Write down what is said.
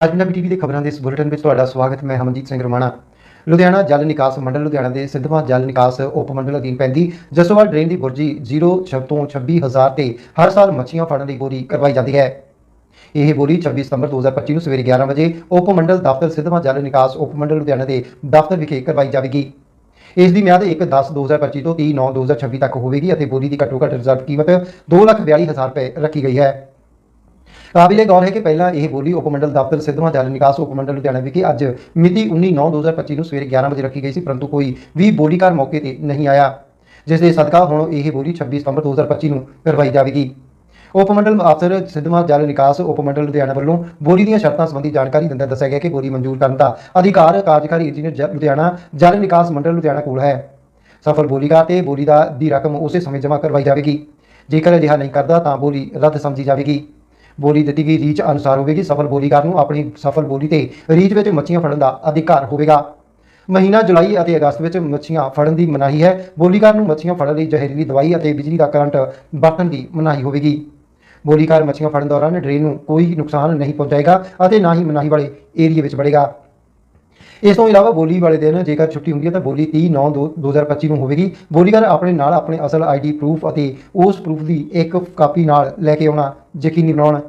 ਅੱਜ ਪੰਜਾਬੀ ਟੀਵੀ ਦੇ ਖਬਰਾਂ ਦੇ ਇਸ ਬੁਲੇਟਿਨ ਵਿੱਚ ਤੁਹਾਡਾ ਸਵਾਗਤ, ਮੈਂ ਹਮਨਜੀਤ ਸਿੰਘ ਰਮਾਣਾ। ਲੁਧਿਆਣਾ ਜਲ ਨਿਕਾਸ ਮੰਡਲ, ਲੁਧਿਆਣਾ ਦੇ ਸਿੱਧਵਾਂ ਜਲ ਨਿਕਾਸ ਉਪ ਮੰਡਲ ਅਧੀਨ ਪੈਂਦੀ ਜਸੋਵਾਲ ਡਰੇਨ ਦੀ ਬੁਰਜੀ 0 ਤੋਂ 26000 ਤੇ ਹਰ ਸਾਲ ਮੱਛੀਆਂ ਫੜਨ ਦੀ ਬੋਰੀ ਕਰਵਾਈ ਜਾਂਦੀ ਹੈ। ਇਹ ਬੋਰੀ 26 ਸਤੰਬਰ 2025 ਨੂੰ ਸਵੇਰੇ 11 ਵਜੇ ਉਪ ਮੰਡਲ ਦਫ਼ਤਰ ਸਿੱਧਵਾਂ ਜਲ ਨਿਕਾਸ ਉਪ ਮੰਡਲ ਲੁਧਿਆਣਾ ਦੇ ਦਫ਼ਤਰ ਵਿਖੇ ਕਰਵਾਈ ਜਾਵੇਗੀ। ਇਸ ਦੀ ਮਿਆਦ 1/10/2025 ਤੋਂ 30/9/2026 ਤੱਕ ਹੋਵੇਗੀ ਅਤੇ ਬੋਰੀ ਦੀ ਘੱਟੋ ਘੱਟ ਰਿਜ਼ਰਵ ਕੀਮਤ 242000 ਰੁਪਏ ਰੱਖੀ ਗਈ ਹੈ। ਕਾਬਿਲੇ ਗੌਰ ਹੈ ਕਿ ਪਹਿਲਾਂ ਇਹ ਬੋਲੀ ਉਪ ਮੰਡਲ ਦਫ਼ਤਰ ਸਿੱਧਵਾਂ ਜਲ ਨਿਕਾਸ ਉਪ ਮੰਡਲ ਲੁਧਿਆਣਾ ਵਿਖੇ ਅੱਜ ਮਿਤੀ 19/9/2025 ਨੂੰ ਸਵੇਰੇ 11 ਵਜੇ ਰੱਖੀ ਗਈ ਸੀ, ਪਰੰਤੂ ਕੋਈ ਵੀ ਬੋਲੀਕਾਰ ਮੌਕੇ ਤੇ ਨਹੀਂ ਆਇਆ ਜਿਸ ਦੇ ਸਦਕਾ ਹੁਣ ਇਹ ਬੋਲੀ 26 ਸਤੰਬਰ 2025 ਨੂੰ ਕਰਵਾਈ ਜਾਵੇਗੀ। ਉਪ ਮੰਡਲ ਅਫਸਰ ਸਿੱਧਵਾਂ ਜਲ ਨਿਕਾਸ ਉਪ ਮੰਡਲ ਲੁਧਿਆਣਾ ਵੱਲੋਂ ਬੋਲੀ ਦੀਆਂ ਸ਼ਰਤਾਂ ਸੰਬੰਧੀ ਜਾਣਕਾਰੀ ਦਿੰਦਿਆਂ ਦੱਸਿਆ ਗਿਆ ਕਿ ਬੋਲੀ ਮਨਜ਼ੂਰ ਕਰਨ ਦਾ ਅਧਿਕਾਰ ਕਾਰਜਕਾਰੀ ਇੰਜੀਨੀਅਰ ਜ- ਲੁਧਿਆਣਾ ਜਲ ਨਿਕਾਸ ਮੰਡਲ ਲੁਧਿਆਣਾ ਕੋਲ ਹੈ। ਸਫਲ ਬੋਲੀਕਾਰ ਤੇ ਬੋਲੀ ਦਾ, ਦੀ ਰਕਮ ਉਸੇ ਸਮੇਂ ਜਮ੍ਹਾਂ ਕਰਵਾਈ ਜਾਵੇਗੀ। ਜੇਕਰ ਅਜਿਹਾ ਨਹੀਂ ਕਰਦਾ ਤਾਂ ਬੋਲੀ ਰੱਦ ਸਮਝੀ ਜਾਵੇਗੀ। ਬੋਲੀ ਦਿੱਤੀ ਗਈ। ਰੀਚ ਅਨੁਸਾਰ ਹੋਵੇਗੀ। ਸਫਲ ਬੋਲੀਕਾਰ ਨੂੰ ਆਪਣੀ ਸਫਲ ਬੋਲੀ ਤੇ ਰੀਚ ਵਿੱਚ ਮੱਛੀਆਂ ਫੜਨ ਦਾ ਅਧਿਕਾਰ ਹੋਵੇਗਾ। ਮਹੀਨਾ ਜੁਲਾਈ ਅਤੇ ਅਗਸਤ ਵਿੱਚ ਮੱਛੀਆਂ ਫੜਨ ਦੀ ਮਨਾਹੀ ਹੈ। ਬੋਲੀਕਾਰ ਨੂੰ ਮੱਛੀਆਂ ਫੜਨ ਲਈ ਜ਼ਹਿਰੀਲੀ ਦਵਾਈ ਅਤੇ ਬਿਜਲੀ ਦਾ ਕਰੰਟ ਵਰਤਣ ਦੀ ਮਨਾਹੀ ਹੋਵੇਗੀ। ਬੋਲੀਕਾਰ ਮੱਛੀਆਂ ਫੜਨ ਦੌਰਾਨ ਡਰੇਨ ਨੂੰ ਕੋਈ ਨੁਕਸਾਨ ਨਹੀਂ ਪਹੁੰਚਾਏਗਾ ਅਤੇ ਨਾ ਹੀ ਮਨਾਹੀ ਵਾਲੇ ਏਰੀਏ ਵਿੱਚ ਵੜੇਗਾ। ਇਸ ਤੋਂ ਇਲਾਵਾ ਬੋਲੀ ਵਾਲੇ ਦਿਨ ਜੇਕਰ ਛੁੱਟੀ ਹੁੰਦੀ ਹੈ ਤਾਂ ਬੋਲੀ 30 9 2025 ਨੂੰ ਹੋਵੇਗੀ। ਬੋਲੀਕਾਰ ਆਪਣੇ ਨਾਲ ਆਪਣੇ ਅਸਲ ਆਈਡੀ ਪ੍ਰੂਫ ਅਤੇ ਉਸ ਪ੍ਰੂਫ ਦੀ ਇੱਕ ਕਾਪੀ ਨਾਲ ਲੈ ਕੇ ਆਉਣਾ ਯਕੀਨੀ ਬਣਾਉਣ।